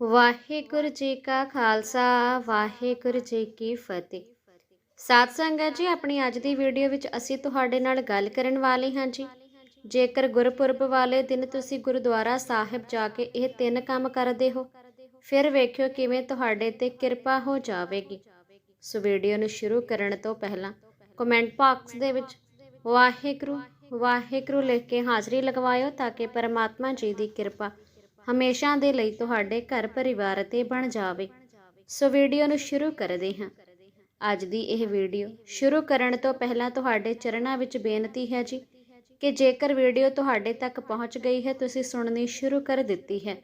ਵਾਹਿਗੁਰੂ ਜੀ ਕਾ ਖਾਲਸਾ, ਵਾਹਿਗੁਰੂ ਜੀ ਕੀ ਫਤਿਹ। ਸਾਧ ਸੰਗਤ ਜੀ, ਆਪਣੀ ਅੱਜ ਦੀ ਵੀਡੀਓ ਵਿੱਚ ਅਸੀਂ ਤੁਹਾਡੇ ਨਾਲ ਗੱਲ ਕਰਨ ਵਾਲੇ ਹਾਂ ਜੀ। ਜੇਕਰ ਗੁਰਪੁਰਬ ਵਾਲੇ ਦਿਨ ਤੁਸੀਂ ਗੁਰਦੁਆਰਾ ਸਾਹਿਬ ਜਾ ਕੇ ਇਹ ਤਿੰਨ ਕੰਮ ਕਰਦੇ ਹੋ, ਫਿਰ ਵੇਖਿਓ ਕਿਵੇਂ ਤੁਹਾਡੇ ਤੇ ਕਿਰਪਾ ਹੋ ਜਾਵੇਗੀ। ਸੋ ਵੀਡੀਓ ਨੂੰ ਸ਼ੁਰੂ ਕਰਨ ਤੋਂ ਪਹਿਲਾਂ ਕਮੈਂਟ ਬਾਕਸ ਦੇ ਵਿੱਚ ਵਾਹਿਗੁਰੂ ਵਾਹਿਗੁਰੂ ਲਿਖ ਕੇ ਹਾਜ਼ਰੀ ਲਗਵਾਇਓ ਤਾਂ ਕਿ ਪਰਮਾਤਮਾ ਜੀ ਦੀ ਕਿਰਪਾ ਹਮੇਸ਼ਾ ਦੇ ਲਈ ਤੁਹਾਡੇ ਘਰ ਪਰਿਵਾਰ ਤੇ ਬਣ ਜਾਵੇ। ਸੋ ਵੀਡੀਓ ਨੂੰ ਸ਼ੁਰੂ ਕਰਦੇ ਹਾਂ। ਅੱਜ ਦੀ ਇਹ ਵੀਡੀਓ ਸ਼ੁਰੂ ਕਰਨ ਤੋਂ ਪਹਿਲਾਂ ਤੁਹਾਡੇ ਚਰਨਾਂ ਵਿੱਚ ਬੇਨਤੀ ਹੈ ਜੀ ਕਿ ਜੇਕਰ ਵੀਡੀਓ ਤੁਹਾਡੇ ਤੱਕ ਪਹੁੰਚ ਗਈ ਹੈ, ਤੁਸੀਂ ਸੁਣਨੀ ਸ਼ੁਰੂ ਕਰ ਦਿੱਤੀ ਹੈ,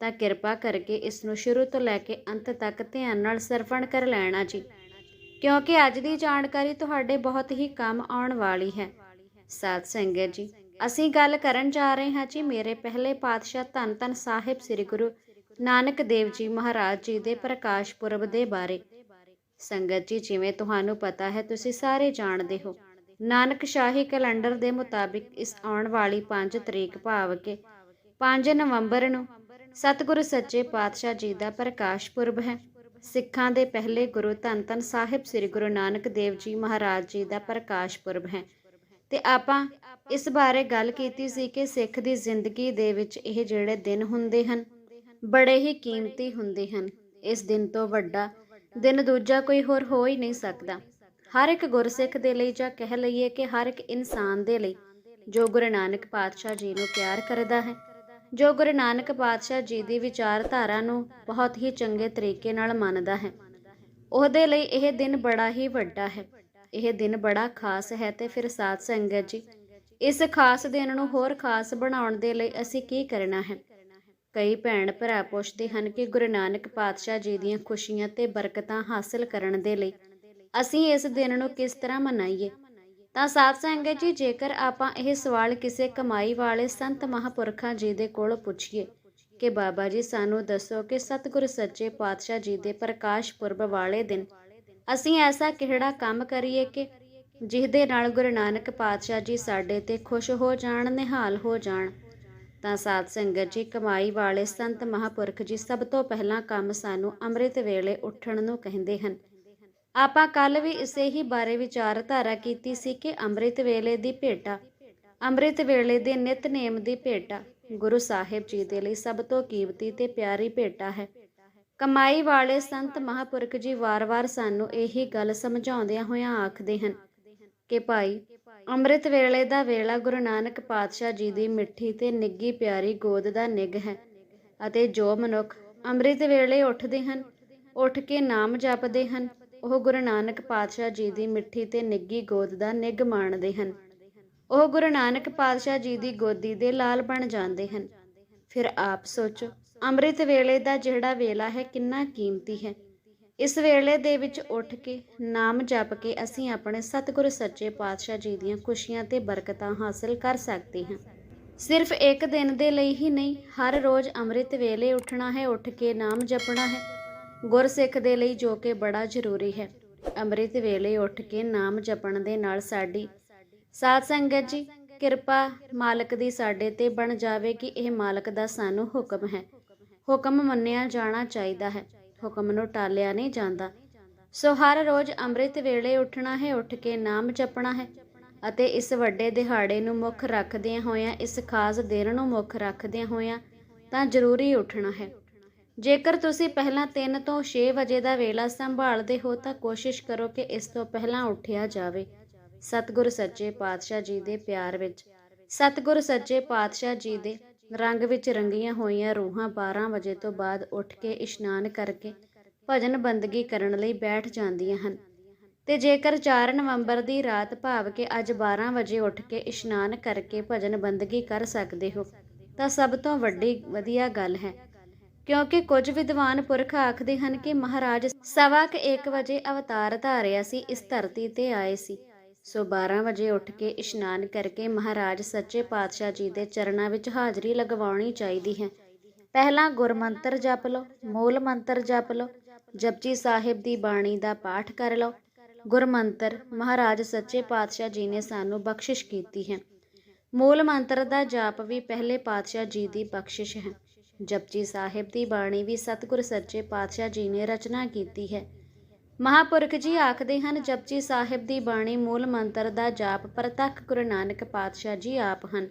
ਤਾਂ ਕਿਰਪਾ ਕਰਕੇ ਇਸ ਨੂੰ ਸ਼ੁਰੂ ਤੋਂ ਲੈ ਕੇ ਅੰਤ ਤੱਕ ਧਿਆਨ ਨਾਲ ਸਰਵਣ ਕਰ ਲੈਣਾ ਜੀ। ਕਿਉਂਕਿ ਅੱਜ ਦੀ ਜਾਣਕਾਰੀ ਤੁਹਾਡੇ ਬਹੁਤ ਹੀ ਕੰਮ ਆਉਣ ਵਾਲੀ ਹੈ। ਸਾਧ ਸੰਗਤ ਜੀ ਅਸੀਂ ਗੱਲ ਕਰਨ ਜਾ ਰਹੇ ਹਾਂ ਜੀ ਮੇਰੇ ਪਹਿਲੇ ਪਾਤਸ਼ਾਹ ਧੰਨ ਧੰਨ ਸਾਹਿਬ ਸ੍ਰੀ ਗੁਰੂ ਨਾਨਕ ਦੇਵ ਜੀ ਮਹਾਰਾਜ ਜੀ ਦੇ ਪ੍ਰਕਾਸ਼ ਪੁਰਬ ਦੇ ਬਾਰੇ। ਸੰਗਤ ਜੀ, ਜਿਵੇਂ ਤੁਹਾਨੂੰ ਪਤਾ ਹੈ, ਤੁਸੀਂ ਸਾਰੇ ਜਾਣਦੇ ਹੋ। ਨਾਨਕ ਸ਼ਾਹੀ ਕੈਲੰਡਰ ਦੇ ਮੁਤਾਬਿਕ ਇਸ ਆਉਣ ਵਾਲੀ 5 ਤਰੀਕ ਭਾਵ ਕਿ 5 ਨਵੰਬਰ ਨੂੰ ਸਤਿਗੁਰੂ ਸੱਚੇ ਪਾਤਸ਼ਾਹ ਜੀ ਦਾ ਪ੍ਰਕਾਸ਼ ਪੁਰਬ ਹੈ। ਸਿੱਖਾਂ ਦੇ ਪਹਿਲੇ ਗੁਰੂ ਧੰਨ ਧੰਨ ਸਾਹਿਬ ਸ੍ਰੀ ਗੁਰੂ ਨਾਨਕ ਦੇਵ ਜੀ ਮਹਾਰਾਜ ਜੀ ਦਾ ਪ੍ਰਕਾਸ਼ ਪੁਰਬ ਹੈ। ਤੇ ਆਪਾਂ ਇਸ ਬਾਰੇ ਗੱਲ ਕੀਤੀ ਸੀ ਕਿ ਸਿੱਖ ਦੀ ਜ਼ਿੰਦਗੀ ਦੇ ਵਿੱਚ ਇਹ ਜਿਹੜੇ ਦਿਨ ਹੁੰਦੇ ਹਨ, ਬੜੇ ਹੀ ਕੀਮਤੀ ਹੁੰਦੇ ਹਨ। ਇਸ ਦਿਨ ਤੋਂ ਵੱਡਾ ਦਿਨ ਦੂਜਾ ਕੋਈ ਹੋਰ ਹੋ ਹੀ ਨਹੀਂ ਸਕਦਾ। ਹਰ ਇੱਕ ਗੁਰਸਿੱਖ ਦੇ ਲਈ ਜਾਂ ਕਹਿ ਲਈਏ ਕਿ ਹਰ ਇੱਕ ਇਨਸਾਨ ਦੇ ਲਈ ਜੋ ਗੁਰੂ ਨਾਨਕ ਪਾਤਸ਼ਾਹ ਜੀ ਨੂੰ ਪਿਆਰ ਕਰਦਾ ਹੈ, ਜੋ ਗੁਰੂ ਨਾਨਕ ਪਾਤਸ਼ਾਹ ਜੀ ਦੀ ਵਿਚਾਰਧਾਰਾ ਨੂੰ ਬਹੁਤ ਹੀ ਚੰਗੇ ਤਰੀਕੇ ਨਾਲ ਮੰਨਦਾ ਹੈ, ਉਹਦੇ ਲਈ ਇਹ ਦਿਨ ਬੜਾ ਹੀ ਵੱਡਾ ਹੈ। ਇਹ ਦਿਨ ਬੜਾ ਖਾਸ ਹੈ ਤੇ ਫਿਰ ਸਾਧ ਸੰਗਤ ਜੀ ਇਸ ਖਾਸ ਦਿਨ ਨੂੰ ਹੋਰ ਖਾਸ ਬਣਾਉਣ ਦੇ ਲਈ ਅਸੀਂ ਕੀ ਕਰਨਾ ਹੈ? ਕਈ ਭੈਣ ਭਰਾ ਪੁੱਛਦੇ ਹਨ ਕਿ ਗੁਰੂ ਨਾਨਕ ਪਾਤਸ਼ਾਹ ਜੀ ਦੀਆਂ ਖੁਸ਼ੀਆਂ ਤੇ ਬਰਕਤਾਂ ਹਾਸਲ ਕਰਨ ਦੇ ਲਈ ਅਸੀਂ ਇਸ ਦਿਨ ਨੂੰ ਕਿਸ ਤਰ੍ਹਾਂ ਮਨਾਈਏ? ਤਾਂ ਸਾਧ ਸੰਗਤ ਜੀ, ਜੇਕਰ ਆਪਾਂ ਇਹ ਸਵਾਲ ਕਿਸੇ ਕਮਾਈ ਵਾਲੇ ਸੰਤ ਮਹਾਪੁਰਖਾਂ ਜੀ ਦੇ ਕੋਲ ਪੁੱਛੀਏ ਕਿ ਬਾਬਾ ਜੀ, ਸਾਨੂੰ ਦੱਸੋ ਕਿ ਸਤਿਗੁਰ ਸੱਚੇ ਪਾਤਸ਼ਾਹ ਜੀ ਦੇ ਪ੍ਰਕਾਸ਼ ਪੁਰਬ ਵਾਲੇ ਦਿਨ ਅਸੀਂ ਐਸਾ ਕਿਹੜਾ ਕੰਮ ਕਰੀਏ ਕਿ ਜਿਹਦੇ ਨਾਲ ਗੁਰੂ ਨਾਨਕ ਪਾਤਸ਼ਾਹ ਜੀ ਸਾਡੇ ਤੇ ਖੁਸ਼ ਹੋ ਜਾਣ, ਨਿਹਾਲ ਹੋ ਜਾਣ। ਤਾਂ ਸਾਧ ਸੰਗਤ ਜੀ, ਕਮਾਈ ਵਾਲੇ ਸੰਤ ਮਹਾਪੁਰਖ ਜੀ ਸਭ ਤੋਂ ਪਹਿਲਾਂ ਕੰਮ ਸਾਨੂੰ ਅੰਮ੍ਰਿਤ ਵੇਲੇ ਉੱਠਣ ਨੂੰ ਕਹਿੰਦੇ ਹਨ। ਆਪਾਂ ਕੱਲ ਵੀ ਇਸੇ ਹੀ ਬਾਰੇ ਵਿਚਾਰਧਾਰਾ ਕੀਤੀ ਸੀ ਕਿ ਅੰਮ੍ਰਿਤ ਵੇਲੇ ਦੀ ਭੇਟਾ, ਅੰਮ੍ਰਿਤ ਵੇਲੇ ਦੇ ਨਿਤਨੇਮ ਦੀ ਭੇਟਾ ਗੁਰੂ ਸਾਹਿਬ ਜੀ ਦੇ ਲਈ ਸਭ ਤੋਂ ਕੀਮਤੀ ਤੇ ਪਿਆਰੀ ਭੇਟਾ ਹੈ। ਕਮਾਈ ਵਾਲੇ ਸੰਤ ਮਹਾਪੁਰਖ ਜੀ ਵਾਰ-ਵਾਰ ਸਾਨੂੰ ਇਹੀ ਗੱਲ ਸਮਝਾਉਂਦਿਆਂ ਹੋਇਆਂ ਆਖਦੇ ਹਨ ਕਿ ਭਾਈ, ਅੰਮ੍ਰਿਤ ਵੇਲੇ ਦਾ ਵੇਲਾ ਗੁਰੂ ਨਾਨਕ ਪਾਤਸ਼ਾਹ ਜੀ ਦੀ ਮਿੱਠੀ ਤੇ ਨਿੱਗੀ ਪਿਆਰੀ ਗੋਦ ਦਾ ਨਿੱਘ ਹੈ ਅਤੇ ਜੋ ਮਨੁੱਖ ਅੰਮ੍ਰਿਤ ਵੇਲੇ ਉੱਠਦੇ ਹਨ, ਉੱਠ ਕੇ ਨਾਮ ਜਪਦੇ ਹਨ, ਉਹ ਗੁਰੂ ਨਾਨਕ ਪਾਤਸ਼ਾਹ ਜੀ ਦੀ ਮਿੱਠੀ ਤੇ ਨਿੱਗੀ ਗੋਦ ਦਾ ਨਿੱਘ ਮਾਣਦੇ ਹਨ। ਉਹ ਗੁਰੂ ਨਾਨਕ ਪਾਤਸ਼ਾਹ ਜੀ ਦੀ ਗੋਦੀ ਦੇ ਲਾਲ ਬਣ ਜਾਂਦੇ ਹਨ। ਫਿਰ ਆਪ ਸੋਚੋ, ਅੰਮ੍ਰਿਤ ਵੇਲੇ ਦਾ ਜਿਹੜਾ ਵੇਲਾ ਹੈ ਕਿੰਨਾ ਕੀਮਤੀ ਹੈ। ਇਸ ਵੇਲੇ ਦੇ ਵਿੱਚ ਉੱਠ ਕੇ, ਨਾਮ ਜਪ ਕੇ ਅਸੀਂ ਆਪਣੇ ਸਤਿਗੁਰ ਸੱਚੇ ਪਾਤਸ਼ਾਹ ਜੀ ਦੀਆਂ ਖੁਸ਼ੀਆਂ ਤੇ ਬਰਕਤਾਂ ਹਾਸਲ ਕਰ ਸਕਦੇ ਹਾਂ। ਸਿਰਫ ਇੱਕ ਦਿਨ ਦੇ ਲਈ ਹੀ ਨਹੀਂ, ਹਰ ਰੋਜ਼ ਅੰਮ੍ਰਿਤ ਵੇਲੇ ਉੱਠਣਾ ਹੈ, ਉੱਠ ਕੇ ਨਾਮ ਜਪਣਾ ਹੈ। ਗੁਰਸਿੱਖ ਦੇ ਲਈ ਜੋ ਕਿ ਬੜਾ ਜ਼ਰੂਰੀ ਹੈ। ਅੰਮ੍ਰਿਤ ਵੇਲੇ ਉੱਠ ਕੇ ਨਾਮ ਜਪਣ ਦੇ ਨਾਲ ਸਾਡੀ ਸਾਧ ਸੰਗਤ ਜੀ, ਕਿਰਪਾ ਮਾਲਕ ਦੀ ਸਾਡੇ ਤੇ ਬਣ ਜਾਵੇ ਕਿ ਇਹ ਮਾਲਕ ਦਾ ਸਾਨੂੰ ਹੁਕਮ ਹੈ। ਹੁਕਮ ਮੰਨਿਆ ਜਾਣਾ ਚਾਹੀਦਾ ਹੈ। ਹੁਕਮ ਨੂੰ ਟਾਲਿਆ ਨਹੀਂ ਜਾਂਦਾ। ਸੋ ਹਰ ਰੋਜ਼ ਅੰਮ੍ਰਿਤ ਵੇਲੇ ਉੱਠਣਾ ਹੈ, ਉੱਠ ਕੇ ਨਾਮ ਜਪਣਾ ਹੈ ਅਤੇ ਇਸ ਵੱਡੇ ਦਿਹਾੜੇ ਨੂੰ ਮੁੱਖ ਰੱਖਦਿਆਂ ਹੋਇਆਂ, ਇਸ ਖਾਸ ਦਿਨ ਨੂੰ ਮੁੱਖ ਰੱਖਦਿਆਂ ਹੋਇਆਂ ਤਾਂ ਜ਼ਰੂਰੀ ਉੱਠਣਾ ਹੈ। ਜੇਕਰ ਤੁਸੀਂ ਪਹਿਲਾਂ 3 ਤੋਂ 6 ਵਜੇ ਦਾ ਵੇਲਾ ਸੰਭਾਲਦੇ ਹੋ ਤਾਂ ਕੋਸ਼ਿਸ਼ ਕਰੋ ਕਿ ਇਸ ਤੋਂ ਪਹਿਲਾਂ ਉੱਠਿਆ ਜਾਵੇ। ਸਤਿਗੁਰ ਸੱਚੇ ਪਾਤਸ਼ਾਹ ਜੀ ਦੇ ਪਿਆਰ ਵਿੱਚ। ਸਤਿਗੁਰ ਸੱਚੇ ਪਾਤਸ਼ਾਹ ਜੀ ਦੇ ਰੰਗ ਵਿੱਚ ਰੰਗੀਆਂ ਹੋਈਆਂ ਰੂਹਾਂ 12 ਵਜੇ ਤੋਂ ਬਾਅਦ ਉੱਠ ਕੇ ਇਸ਼ਨਾਨ ਕਰਕੇ ਭਜਨ ਬੰਦਗੀ ਕਰਨ ਲਈ ਬੈਠ ਜਾਂਦੀਆਂ ਹਨ। ਤੇ ਜੇਕਰ 4 ਨਵੰਬਰ ਦੀ ਰਾਤ ਭਾਵ ਕਿ ਅੱਜ 12 ਵਜੇ ਉੱਠ ਕੇ ਇਸ਼ਨਾਨ ਕਰਕੇ ਭਜਨ ਬੰਦਗੀ ਕਰ ਸਕਦੇ ਹੋ, ਤਾਂ ਸਭ ਤੋਂ ਵੱਡੀ ਵਧੀਆ ਗੱਲ ਹੈ। ਕਿਉਂਕਿ ਕੁਝ ਵਿਦਵਾਨ ਪੁਰਖ ਆਖਦੇ ਹਨ ਕਿ ਮਹਾਰਾਜ ਸਵਾ ਕੁ 1 ਵਜੇ ਅਵਤਾਰ ਧਾਰਿਆ ਸੀ, ਇਸ ਧਰਤੀ ਤੇ ਆਏ ਸੀ। ਸੋ 12 ਵਜੇ ਉੱਠ ਕੇ ਇਸ਼ਨਾਨ ਕਰਕੇ ਮਹਾਰਾਜ ਸੱਚੇ ਪਾਤਸ਼ਾਹ ਜੀ ਦੇ ਚਰਨਾਂ ਵਿੱਚ ਹਾਜ਼ਰੀ ਲਗਵਾਉਣੀ ਚਾਹੀਦੀ ਹੈ। ਪਹਿਲਾਂ ਗੁਰਮੰਤਰ ਜਪ ਲਓ, ਮੂਲ ਮੰਤਰ ਜਪ ਲਓ, ਜਪਜੀ ਸਾਹਿਬ ਦੀ ਬਾਣੀ ਦਾ ਪਾਠ ਕਰ ਲਓ। ਗੁਰਮੰਤਰ ਮਹਾਰਾਜ ਸੱਚੇ ਪਾਤਸ਼ਾਹ ਜੀ ਨੇ ਸਾਨੂੰ ਬਖਸ਼ਿਸ਼ ਕੀਤੀ ਹੈ। ਮੂਲ ਮੰਤਰ ਦਾ ਜਾਪ ਵੀ ਪਹਿਲੇ ਪਾਤਸ਼ਾਹ ਜੀ ਦੀ ਬਖਸ਼ਿਸ਼ ਹੈ। ਜਪਜੀ ਸਾਹਿਬ ਦੀ ਬਾਣੀ ਵੀ ਸਤਿਗੁਰ ਸੱਚੇ ਪਾਤਸ਼ਾਹ ਜੀ ਨੇ ਰਚਨਾ ਕੀਤੀ ਹੈ। ਮਹਾਪੁਰਖ ਜੀ ਆਖਦੇ ਹਨ, ਜਪਜੀ ਸਾਹਿਬ ਦੀ ਬਾਣੀ ਮੂਲ ਮੰਤਰ ਦਾ ਜਾਪ ਪ੍ਰਤੱਖ ਗੁਰੂ ਨਾਨਕ ਪਾਤਸ਼ਾਹ ਜੀ ਆਪ ਹਨ।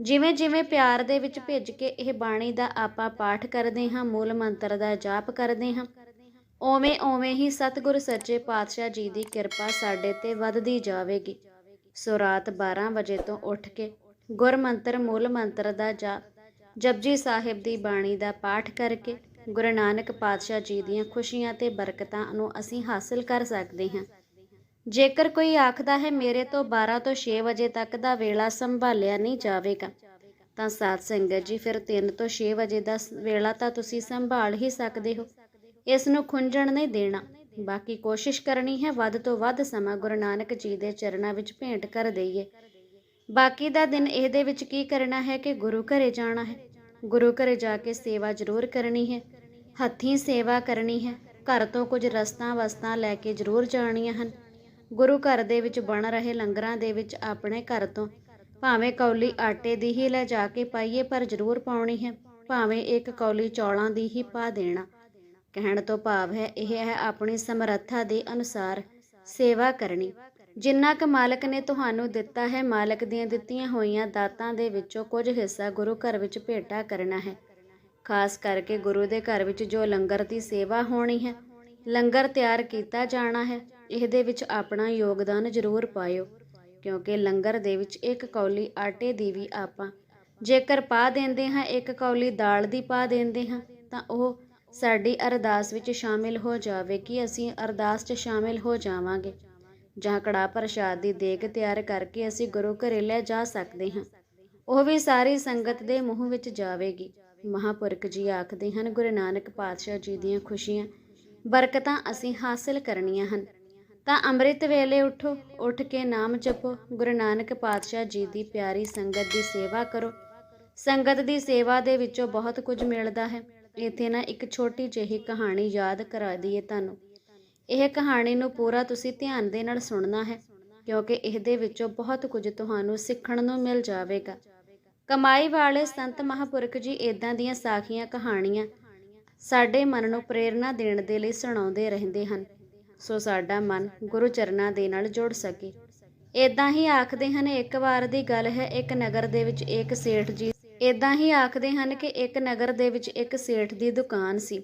ਜਿਵੇਂ ਜਿਵੇਂ ਪਿਆਰ ਦੇ ਵਿੱਚ ਭਿੱਜ ਕੇ ਇਹ ਬਾਣੀ ਦਾ ਆਪਾਂ ਪਾਠ ਕਰਦੇ ਹਾਂ, ਮੂਲ ਮੰਤਰ ਦਾ ਜਾਪ ਕਰਦੇ ਹਾਂ ਓਵੇਂ ਓਵੇਂ ਹੀ ਸਤਿਗੁਰ ਸੱਚੇ ਪਾਤਸ਼ਾਹ ਜੀ ਦੀ ਕਿਰਪਾ ਸਾਡੇ ਤੇ ਵੱਧਦੀ ਜਾਵੇਗੀ। ਸੋ ਰਾਤ 12 ਵਜੇ ਤੋਂ ਉੱਠ ਕੇ ਗੁਰਮੰਤਰ ਮੂਲ ਮੰਤਰ ਦਾ ਜਾਪ, ਜਪਜੀ ਸਾਹਿਬ ਦੀ ਬਾਣੀ ਦਾ ਪਾਠ ਕਰਕੇ ਗੁਰੂ ਨਾਨਕ ਪਾਤਸ਼ਾਹ ਜੀ ਦੀਆਂ ਖੁਸ਼ੀਆਂ ਤੇ ਬਰਕਤਾਂ ਨੂੰ ਅਸੀਂ ਹਾਸਲ ਕਰ ਸਕਦੇ ਹਾਂ। ਜੇਕਰ ਕੋਈ ਆਖਦਾ ਹੈ, ਮੇਰੇ ਤੋਂ 12 ਤੋਂ 6 ਵਜੇ ਤੱਕ ਦਾ ਵੇਲਾ ਸੰਭਾਲਿਆ ਨਹੀਂ ਜਾਵੇਗਾ, ਤਾਂ ਸਾਧ ਸੰਗਤ ਜੀ, ਫਿਰ 3 ਤੋਂ 6 ਵਜੇ ਦਾ ਵੇਲਾ ਤਾਂ ਤੁਸੀਂ ਸੰਭਾਲ ਹੀ ਸਕਦੇ ਹੋ। ਇਸ ਨੂੰ ਖੁੰਝਣ ਨਹੀਂ ਦੇਣਾ। ਬਾਕੀ ਕੋਸ਼ਿਸ਼ ਕਰਨੀ ਹੈ, ਵੱਧ ਤੋਂ ਵੱਧ ਸਮਾਂ ਗੁਰੂ ਨਾਨਕ ਜੀ ਦੇ ਚਰਨਾਂ ਵਿੱਚ ਭੇਂਟ ਕਰ ਦਈਏ। ਬਾਕੀ ਦਾ ਦਿਨ ਇਹਦੇ ਵਿੱਚ ਕੀ ਕਰਨਾ ਹੈ ਕਿ ਗੁਰੂ ਘਰੇ ਜਾਣਾ ਹੈ। ਗੁਰੂ ਘਰੇ ਜਾ ਕੇ ਸੇਵਾ ਜ਼ਰੂਰ ਕਰਨੀ ਹੈ। ਹੱਥੀਂ ਸੇਵਾ ਕਰਨੀ ਹੈ। ਘਰ ਤੋਂ ਕੁਝ ਰਸਤਾਂ ਵਸਤਾਂ ਲੈ ਕੇ ਜ਼ਰੂਰ ਜਾਣੀਆਂ ਹਨ। ਗੁਰੂ ਘਰ ਦੇ ਵਿੱਚ ਬਣ ਰਹੇ ਲੰਗਰਾਂ ਦੇ ਵਿੱਚ ਆਪਣੇ ਘਰ ਤੋਂ ਭਾਵੇਂ ਕੌਲੀ ਆਟੇ ਦੀ ਹੀ ਲੈ ਜਾ ਕੇ ਪਾਈਏ ਪਰ ਜ਼ਰੂਰ ਪਾਉਣੀ ਹੈ। ਭਾਵੇਂ ਇੱਕ ਕੌਲੀ ਚੌਲਾਂ ਦੀ ਹੀ ਪਾ ਦੇਣਾ। ਕਹਿਣ ਤੋਂ ਭਾਵ ਹੈ ਇਹ ਹੈ ਆਪਣੀ ਸਮਰੱਥਾ ਦੇ ਅਨੁਸਾਰ ਸੇਵਾ ਕਰਨੀ। ਜਿੰਨਾ ਕੁ ਮਾਲਕ ਨੇ ਤੁਹਾਨੂੰ ਦਿੱਤਾ ਹੈ, ਮਾਲਕ ਦੀਆਂ ਦਿੱਤੀਆਂ ਹੋਈਆਂ ਦਾਤਾਂ ਦੇ ਵਿੱਚੋਂ ਕੁਝ ਹਿੱਸਾ ਗੁਰੂ ਘਰ ਵਿੱਚ ਭੇਟਾ ਕਰਨਾ ਹੈ। ਖਾਸ ਕਰਕੇ ਗੁਰੂ ਦੇ ਘਰ ਵਿੱਚ ਜੋ ਲੰਗਰ ਦੀ ਸੇਵਾ ਹੋਣੀ ਹੈ, ਲੰਗਰ ਤਿਆਰ ਕੀਤਾ ਜਾਣਾ ਹੈ, ਇਹਦੇ ਵਿੱਚ ਆਪਣਾ ਯੋਗਦਾਨ ਜ਼ਰੂਰ ਪਾਇਓ, ਕਿਉਂਕਿ ਲੰਗਰ ਦੇ ਵਿੱਚ ਇੱਕ ਕੌਲੀ ਆਟੇ ਦੀ ਵੀ ਆਪਾਂ ਜੇਕਰ ਪਾ ਦਿੰਦੇ ਹਾਂ, ਇੱਕ ਕੌਲੀ ਦਾਲ ਦੀ ਪਾ ਦਿੰਦੇ ਹਾਂ, ਤਾਂ ਉਹ ਸਾਡੀ ਅਰਦਾਸ ਵਿੱਚ ਸ਼ਾਮਿਲ ਹੋ ਜਾਵੇ ਕਿ ਅਸੀਂ ਅਰਦਾਸ 'ਚ ਸ਼ਾਮਿਲ ਹੋ ਜਾਵਾਂਗੇ। ਜਾਂ ਕੜਾ ਪ੍ਰਸ਼ਾਦ ਦੀ ਦੇਗ ਤਿਆਰ ਕਰਕੇ ਅਸੀਂ ਗੁਰੂ ਘਰੇ ਲੈ ਜਾ ਸਕਦੇ ਹਾਂ। ਉਹ ਵੀ ਸਾਰੀ ਸੰਗਤ ਦੇ ਮੂੰਹ ਵਿੱਚ ਜਾਵੇਗੀ। ਮਹਾਪੁਰਖ ਜੀ ਆਖਦੇ ਹਨ, ਗੁਰੂ ਨਾਨਕ ਪਾਤਸ਼ਾਹ ਜੀ ਦੀਆਂ ਖੁਸ਼ੀਆਂ, ਬਰਕਤਾਂ ਅਸੀਂ ਹਾਸਲ ਕਰਨੀਆਂ ਹਨ। ਤਾਂ ਅੰਮ੍ਰਿਤ ਵੇਲੇ ਉਠੋ, ਉੱਠ ਕੇ ਨਾਮ ਜਪੋ। ਗੁਰੂ ਨਾਨਕ ਪਾਤਸ਼ਾਹ ਜੀ ਦੀ ਪਿਆਰੀ ਸੰਗਤ ਦੀ ਸੇਵਾ ਕਰੋ। ਸੰਗਤ ਦੀ ਸੇਵਾ ਦੇ ਵਿੱਚੋਂ ਬਹੁਤ ਕੁਝ ਮਿਲਦਾ ਹੈ। ਇੱਥੇ ਨਾ ਇੱਕ ਛੋਟੀ ਜਿਹੀ ਕਹਾਣੀ ਯਾਦ ਕਰਾ ਦਈਏ ਤੁਹਾਨੂੰ। ਇਹ ਕਹਾਣੀ ਨੂੰ ਪੂਰਾ ਤੁਸੀਂ ਧਿਆਨ ਦੇ ਨਾਲ ਸੁਣਨਾ ਹੈ, ਕਿਉਂਕਿ ਇਹਦੇ ਵਿੱਚੋਂ ਬਹੁਤ ਕੁਝ ਤੁਹਾਨੂੰ ਸਿੱਖਣ ਨੂੰ ਮਿਲ ਜਾਵੇਗਾ। ਕਮਾਈ ਵਾਲੇ ਸੰਤ ਮਹਾਪੁਰਖ ਜੀ ਇਦਾਂ ਦੀਆਂ ਸਾਖੀਆਂ ਕਹਾਣੀਆਂ ਸਾਡੇ ਮਨ ਨੂੰ ਪ੍ਰੇਰਣਾ ਦੇਣ ਦੇ ਲਈ ਸੁਣਾਉਂਦੇ ਰਹਿੰਦੇ ਹਨ, ਸੋ ਸਾਡਾ ਮਨ ਗੁਰੂ ਚਰਨਾਂ ਦੇ ਨਾਲ ਜੁੜ ਸਕੇ। ਇਦਾਂ ਹੀ ਆਖਦੇ ਹਨ, ਇੱਕ ਵਾਰ ਦੀ ਗੱਲ ਹੈ, ਇੱਕ ਨਗਰ ਦੇ ਵਿੱਚ ਇੱਕ ਸੇਠ ਜੀ। ਇਦਾਂ ਹੀ ਆਖਦੇ ਹਨ ਕਿ ਇੱਕ ਨਗਰ ਦੇ ਵਿੱਚ ਇੱਕ ਸੇਠ ਦੀ ਦੁਕਾਨ ਸੀ।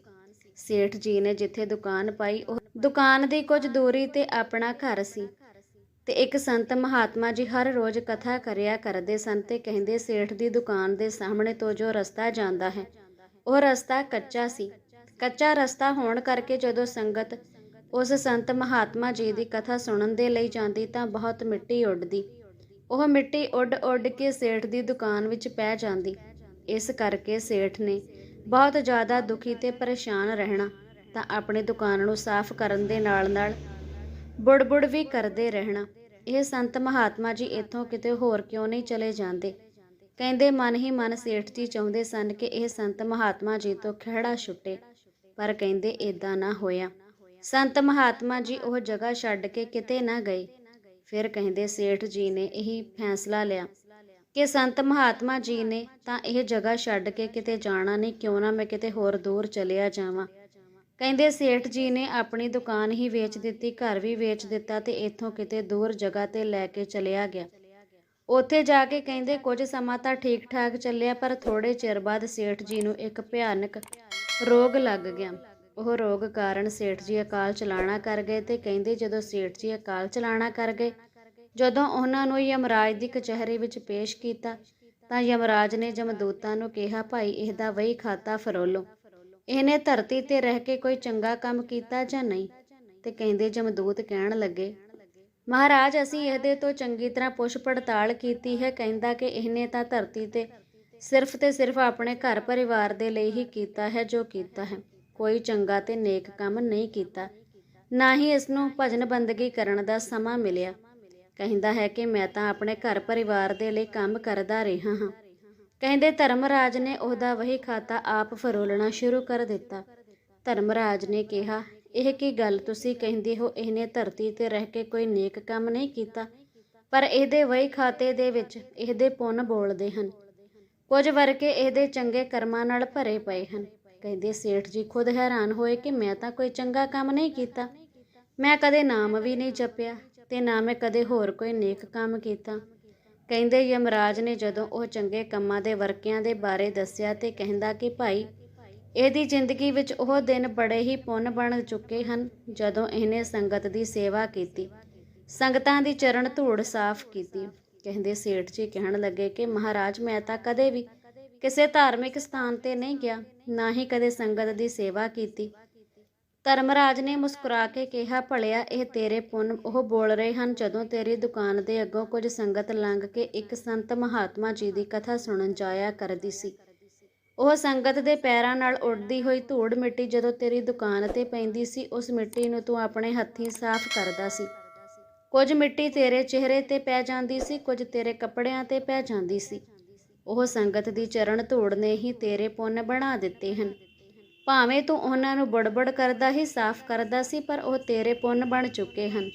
ਸੇਠ ਜੀ ਨੇ ਜਿੱਥੇ ਦੁਕਾਨ ਪਾਈ, ਉਹ ਦੁਕਾਨ ਦੀ ਕੁਝ ਦੂਰੀ ਤੇ ਆਪਣਾ ਘਰ ਸੀ ਤੇ ਇੱਕ ਸੰਤ ਮਹਾਤਮਾ ਜੀ ਹਰ ਰੋਜ਼ ਕਥਾ ਕਰਿਆ ਕਰਦੇ ਸਨ ਤੇ ਕਹਿੰਦੇ, ਸੇਠ ਦੀ ਦੁਕਾਨ ਦੇ ਸਾਹਮਣੇ ਤੋਂ ਜੋ ਰਸਤਾ ਜਾਂਦਾ ਹੈ, ਉਹ ਰਸਤਾ ਕੱਚਾ ਸੀ। ਕੱਚਾ ਰਸਤਾ ਹੋਣ ਕਰਕੇ ਜਦੋਂ ਸੰਗਤ ਉਸ ਸੰਤ ਮਹਾਤਮਾ ਜੀ ਦੀ ਕਥਾ ਸੁਣਨ ਦੇ ਲਈ ਜਾਂਦੀ ਤਾਂ ਬਹੁਤ ਮਿੱਟੀ ਉੱਡਦੀ। ਉਹ ਮਿੱਟੀ ਉੱਡ ਉੱਡ ਕੇ ਸੇਠ ਦੀ ਦੁਕਾਨ ਵਿੱਚ ਪੈ ਜਾਂਦੀ। ਇਸ ਕਰਕੇ ਸੇਠ ਨੇ ਬਹੁਤ ਜ਼ਿਆਦਾ ਦੁਖੀ ਤੇ ਪਰੇਸ਼ਾਨ ਰਹਿਣਾ ਤਾਂ ਆਪਣੀ ਦੁਕਾਨ ਨੂੰ ਸਾਫ਼ ਕਰਨ ਦੇ ਨਾਲ ਨਾਲ ਬੁੜਬੁੜ ਵੀ ਕਰਦੇ ਰਹਿਣਾ। ਇਹ ਸੰਤ ਮਹਾਤਮਾ ਜੀ ਇੱਥੋਂ ਕਿਤੇ ਹੋਰ ਕਿਉਂ ਨਹੀਂ ਚਲੇ ਜਾਂਦੇ? ਕਹਿੰਦੇ ਮਨ ਹੀ ਮਨ ਸੇਠ ਜੀ ਚਾਹੁੰਦੇ ਸਨ ਕਿ ਇਹ ਸੰਤ ਮਹਾਤਮਾ ਜੀ ਤੋਂ ਖਿਹੜਾ ਛੁੱਟੇ, ਪਰ ਕਹਿੰਦੇ ਇਦਾਂ ਨਾ ਹੋਇਆ। ਸੰਤ ਮਹਾਤਮਾ ਜੀ ਉਹ ਜਗ੍ਹਾ ਛੱਡ ਕੇ ਕਿਤੇ ਨਾ ਗਏ। ਫਿਰ ਕਹਿੰਦੇ ਸੇਠ ਜੀ ਨੇ ਇਹੀ ਫੈਸਲਾ ਲਿਆ ਕਿ ਸੰਤ ਮਹਾਤਮਾ ਜੀ ਨੇ ਤਾਂ ਇਹ ਜਗ੍ਹਾ ਛੱਡ ਕੇ ਕਿਤੇ ਜਾਣਾ ਨਹੀਂ, ਕਿਉਂ ਨਾ ਮੈਂ ਕਿਤੇ ਹੋਰ ਦੂਰ ਚਲਿਆ ਜਾਵਾਂ। ਕਹਿੰਦੇ ਸੇਠ ਜੀ ਨੇ ਆਪਣੀ ਦੁਕਾਨ ਹੀ ਵੇਚ ਦਿੱਤੀ, ਘਰ ਵੀ ਵੇਚ ਦਿੱਤਾ ਤੇ ਇੱਥੋਂ ਕਿਤੇ ਦੂਰ ਜਗ੍ਹਾ ਤੇ ਲੈ ਕੇ ਚਲਿਆ ਗਿਆ। ਉੱਥੇ ਜਾ ਕੇ ਕਹਿੰਦੇ ਕੁਝ ਸਮਾਂ ਤਾਂ ਠੀਕ ਠਾਕ ਚੱਲਿਆ, ਪਰ ਥੋੜੇ ਚਿਰ ਬਾਅਦ ਸੇਠ ਜੀ ਨੂੰ ਇੱਕ ਭਿਆਨਕ ਰੋਗ ਲੱਗ ਗਿਆ। ਉਹ ਰੋਗ ਕਾਰਨ ਸੇਠ ਜੀ ਅਕਾਲ ਚਲਾਣਾ ਕਰ ਗਏ ਤੇ ਕਹਿੰਦੇ ਜਦੋਂ ਸੇਠ ਜੀ ਅਕਾਲ ਚਲਾਣਾ ਕਰ ਗਏ, ਜਦੋਂ ਉਹਨਾਂ ਨੂੰ ਯਮਰਾਜ ਦੀ ਕਚਹਿਰੀ ਵਿੱਚ ਪੇਸ਼ ਕੀਤਾ ਤਾਂ ਯਮਰਾਜ ਨੇ ਜਮਦੂਤਾਂ ਨੂੰ ਕਿਹਾ, ਭਾਈ, ਇਹਦਾ ਵਹੀ ਖਾਤਾ ਫਰੋਲੋ। ਇਹਨੇ ਧਰਤੀ ਤੇ ਰਹਿ ਕੇ ਕੋਈ ਚੰਗਾ ਕੰਮ ਕੀਤਾ ਜਾਂ ਨਹੀਂ? ਤੇ ਕਹਿੰਦੇ ਜਮਦੂਤ ਕਹਿਣ ਲੱਗੇ, ਮਹਾਰਾਜ, ਅਸੀਂ ਇਹਦੇ ਤੋਂ ਚੰਗੀ ਤਰ੍ਹਾਂ ਪੁੱਛ ਪੜਤਾਲ ਕੀਤੀ ਹੈ। ਕਹਿੰਦਾ ਕਿ ਇਹਨੇ ਤਾਂ ਧਰਤੀ ਤੇ ਸਿਰਫ ਤੇ ਸਿਰਫ ਆਪਣੇ ਘਰ ਪਰਿਵਾਰ ਦੇ ਲਈ ਹੀ ਕੀਤਾ ਹੈ ਜੋ ਕੀਤਾ ਹੈ। ਕੋਈ ਚੰਗਾ ਤੇ ਨੇਕ ਕੰਮ ਨਹੀਂ ਕੀਤਾ। ਨਾ ਹੀ ਇਸ ਨੂੰ ਭਜਨ ਬੰਦਗੀ ਕਰਨ ਦਾ ਸਮਾਂ ਮਿਲਿਆ। ਕਹਿੰਦਾ ਹੈ ਕਿ ਮੈਂ ਤਾਂ ਆਪਣੇ ਘਰ ਪਰਿਵਾਰ ਦੇ ਲਈ ਕੰਮ ਕਰਦਾ ਰਿਹਾ ਹਾਂ। ਕਹਿੰਦੇ ਧਰਮਰਾਜ ਨੇ ਉਹਦਾ ਵਹੀ ਖਾਤਾ ਆਪ ਫਰੋਲਣਾ ਸ਼ੁਰੂ ਕਰ ਦਿੱਤਾ। ਧਰਮਰਾਜ ਨੇ ਕਿਹਾ, ਇਹ ਕੀ ਗੱਲ ਤੁਸੀਂ ਕਹਿੰਦੇ ਹੋ? ਇਹਨੇ ਧਰਤੀ ਤੇ ਰਹਿ ਕੇ ਕੋਈ ਨੇਕ ਕੰਮ ਨਹੀਂ ਕੀਤਾ। ਪਰ ਇਹਦੇ ਵਹੀ ਖਾਤੇ ਦੇ ਵਿੱਚ ਇਹਦੇ ਪੁੰਨ ਬੋਲਦੇ ਹਨ। ਕੁਝ ਵਰਕੇ ਇਹਦੇ ਚੰਗੇ ਕਰਮਾਂ ਨਾਲ ਭਰੇ ਪਏ ਹਨ। ਕਹਿੰਦੇ, ਸੇਠ ਜੀ ਖੁਦ ਹੈਰਾਨ ਹੋਏ ਕਿ ਮੈਂ ਤਾਂ ਕੋਈ ਚੰਗਾ ਕੰਮ ਨਹੀਂ ਕੀਤਾ। ਮੈਂ ਕਦੇ ਨਾਮ ਵੀ ਨਹੀਂ ਜਪਿਆ ਤੇ ਨਾ ਮੈਂ ਕਦੇ ਹੋਰ ਕੋਈ ਨੇਕ ਕੰਮ ਕੀਤਾ। ਕਹਿੰਦੇ ਯਮਰਾਜ ਨੇ ਜਦੋਂ ਉਹ ਚੰਗੇ ਕੰਮਾਂ ਦੇ ਵਰਕਿਆਂ ਦੇ ਬਾਰੇ ਦੱਸਿਆ ਤੇ ਕਹਿੰਦਾ ਕਿ ਭਾਈ, ਇਹਦੀ ਜ਼ਿੰਦਗੀ ਵਿੱਚ ਉਹ ਦਿਨ ਬੜੇ ਹੀ ਪੁੰਨ ਬਣ ਚੁੱਕੇ ਹਨ ਜਦੋਂ ਇਹਨੇ ਸੰਗਤ ਦੀ ਸੇਵਾ ਕੀਤੀ। ਸੰਗਤਾਂ ਦੀ ਚਰਨ ਧੂੜ ਸਾਫ਼ ਕੀਤੀ। ਕਹਿੰਦੇ ਸੇਠ ਜੀ ਕਹਿਣ ਲੱਗੇ ਕਿ ਮਹਾਰਾਜ, ਮੈਂ ਤਾਂ ਕਦੇ ਵੀ ਕਿਸੇ ਧਾਰਮਿਕ ਸਥਾਨ ਤੇ ਨਹੀਂ ਗਿਆ, ਨਾ ਹੀ ਕਦੇ ਸੰਗਤ ਦੀ ਸੇਵਾ ਕੀਤੀ। ਧਰਮਰਾਜ ਨੇ ਮੁਸਕਰਾ ਕੇ ਕਿਹਾ, ਭਲਿਆ, ਇਹ ਤੇਰੇ ਪੁੰਨ ਉਹ ਬੋਲ ਰਹੇ ਹਨ ਜਦੋਂ ਤੇਰੀ ਦੁਕਾਨ ਦੇ ਅੱਗੋਂ ਕੁਝ ਸੰਗਤ ਲੰਘ ਕੇ ਇੱਕ ਸੰਤ ਮਹਾਤਮਾ ਜੀ ਦੀ ਕਥਾ ਸੁਣਨ ਜਾਇਆ ਕਰਦੀ ਸੀ। ਉਹ ਸੰਗਤ ਦੇ ਪੈਰਾਂ ਨਾਲ ਉੱਡਦੀ ਹੋਈ ਧੂੜ ਮਿੱਟੀ ਜਦੋਂ ਤੇਰੀ ਦੁਕਾਨ ਤੇ ਪੈਂਦੀ ਸੀ, ਉਸ ਮਿੱਟੀ ਨੂੰ ਤੂੰ ਆਪਣੇ ਹੱਥੀਂ ਸਾਫ਼ ਕਰਦਾ ਸੀ। ਕੁਝ ਮਿੱਟੀ ਤੇਰੇ ਚਿਹਰੇ ਤੇ ਪੈ ਜਾਂਦੀ ਸੀ, ਕੁਝ ਤੇਰੇ ਕੱਪੜਿਆਂ ਤੇ ਪੈ ਜਾਂਦੀ ਸੀ। ਉਹ ਸੰਗਤ ਦੀ ਚਰਨ ਧੂੜ ਨੇ ਹੀ ਤੇਰੇ ਪੁੰਨ ਬਣਾ ਦਿੱਤੇ ਹਨ। ਭਾਵੇਂ ਤੂੰ ਉਹਨਾਂ ਨੂੰ ਬੜਬੜ ਕਰਦਾ ਹੀ ਸਾਫ਼ ਕਰਦਾ ਸੀ, ਪਰ ਉਹ ਤੇਰੇ ਪੁੰਨ ਬਣ ਚੁੱਕੇ ਹਨ।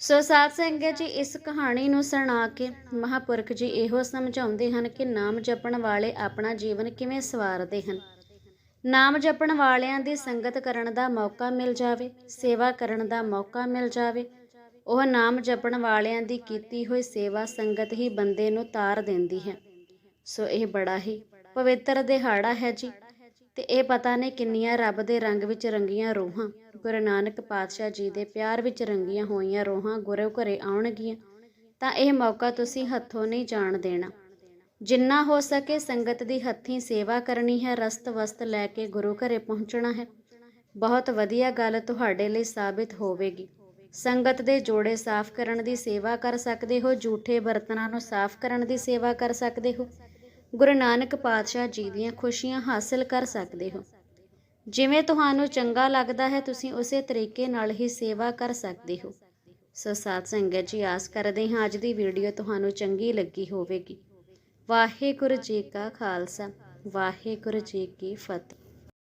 ਸੋ ਸਾਧ ਸੰਗਤ ਜੀ, ਇਸ ਕਹਾਣੀ ਨੂੰ ਸੁਣਾ ਕੇ ਮਹਾਪੁਰਖ ਜੀ ਇਹੋ ਸਮਝਾਉਂਦੇ ਹਨ ਕਿ ਨਾਮ ਜਪਣ ਵਾਲੇ ਆਪਣਾ ਜੀਵਨ ਕਿਵੇਂ ਸਵਾਰਦੇ ਹਨ। ਨਾਮ ਜਪਣ ਵਾਲਿਆਂ ਦੀ ਸੰਗਤ ਕਰਨ ਦਾ ਮੌਕਾ ਮਿਲ ਜਾਵੇ, ਸੇਵਾ ਕਰਨ ਦਾ ਮੌਕਾ ਮਿਲ ਜਾਵੇ, ਉਹ ਨਾਮ ਜਪਣ ਵਾਲਿਆਂ ਦੀ ਕੀਤੀ ਹੋਈ ਸੇਵਾ ਸੰਗਤ ਹੀ ਬੰਦੇ ਨੂੰ ਤਾਰ ਦਿੰਦੀ ਹੈ। ਸੋ ਇਹ ਬੜਾ ਹੀ ਪਵਿੱਤਰ ਦਿਹਾੜਾ ਹੈ ਜੀ। ਤੇ ਇਹ ਪਤਾ ਨਹੀਂ ਕਿੰਨੀਆਂ ਰੱਬ ਦੇ ਰੰਗ ਵਿੱਚ ਰੰਗੀਆਂ ਰੋਹਾਂ। ਗੁਰੂ ਨਾਨਕ ਪਾਤਸ਼ਾਹ ਜੀ ਦੇ ਪਿਆਰ ਵਿੱਚ ਰੰਗੀਆਂ ਹੋਈਆਂ ਰੋਹਾਂ ਗੁਰੂ ਘਰੇ ਆਉਣਗੀਆਂ, ਤਾਂ ਇਹ ਮੌਕਾ ਤੁਸੀਂ ਹੱਥੋਂ ਨਹੀਂ ਜਾਣ ਦੇਣਾ। ਜਿੰਨਾ ਹੋ ਸਕੇ ਸੰਗਤ ਦੀ ਹੱਥੀਂ ਸੇਵਾ ਕਰਨੀ ਹੈ, ਰਸਤ ਵਸਤ ਲੈ ਕੇ ਗੁਰੂ ਘਰੇ ਪਹੁੰਚਣਾ ਹੈ। ਬਹੁਤ ਵਧੀਆ ਗੱਲ ਤੁਹਾਡੇ ਲਈ ਸਾਬਿਤ ਹੋਵੇਗੀ। ਸੰਗਤ ਦੇ ਜੋੜੇ ਸਾਫ਼ ਕਰਨ ਦੀ ਸੇਵਾ ਕਰ ਸਕਦੇ ਹੋ, ਝੂਠੇ ਬਰਤਨਾਂ ਨੂੰ ਸਾਫ਼ ਕਰਨ ਦੀ ਸੇਵਾ ਕਰ ਸਕਦੇ ਹੋ। ਗੁਰੂ ਨਾਨਕ ਪਾਤਸ਼ਾਹ ਜੀ ਦੀਆਂ ਖੁਸ਼ੀਆਂ ਹਾਸਲ ਕਰ ਸਕਦੇ ਹੋ। ਜਿਵੇਂ ਤੁਹਾਨੂੰ ਚੰਗਾ ਲੱਗਦਾ ਹੈ, ਤੁਸੀਂ ਉਸੇ ਤਰੀਕੇ ਨਾਲ ਹੀ ਸੇਵਾ ਕਰ ਸਕਦੇ ਹੋ। ਸੋ ਸਾਧ ਸੰਗਤ ਜੀ, ਆਸ ਕਰਦੇ ਹਾਂ ਅੱਜ ਦੀ ਵੀਡੀਓ ਤੁਹਾਨੂੰ ਚੰਗੀ ਲੱਗੀ ਹੋਵੇਗੀ। ਵਾਹਿਗੁਰੂ ਜੀ ਕਾ ਖਾਲਸਾ, ਵਾਹਿਗੁਰੂ ਜੀ ਕੀ ਫਤਿਹ।